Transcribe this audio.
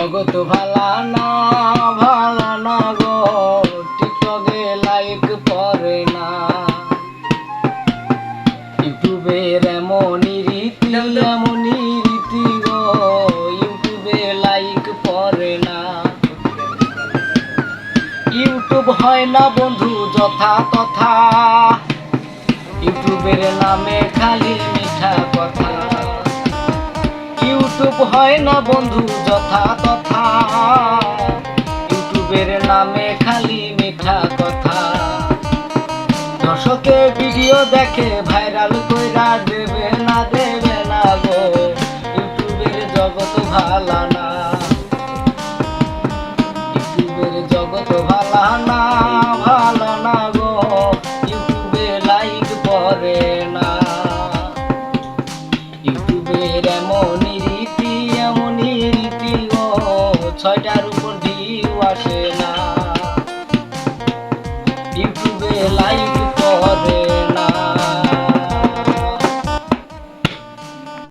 জগত ভালা না ভালা না গো টিকটকে লাইক পরে না। ইউটিউবের এমনই রীতি এমনই রীতি গো, ইউটিউবে লাইক পরে না। ইউটিউব হয় না বন্ধু যথা তথা, ইউটিউবের নামে খালি ইউটিউব হয় না বন্ধু, যথা তথা। ইউটিউবের নামে খালি মিঠা কথা। দর্শকে ভিডিও দেখে ভাইরাল কইরা দেবে না দেবে না গো। ইউটিউবের জগৎ ভালা না। ইউটিউবের ভালা না ভালা না গো। ইউটিউবে লাইক পরে না। ইউটিউবের ছয়টার উপর ভিউ আসে না। ইউটিউবে লাইক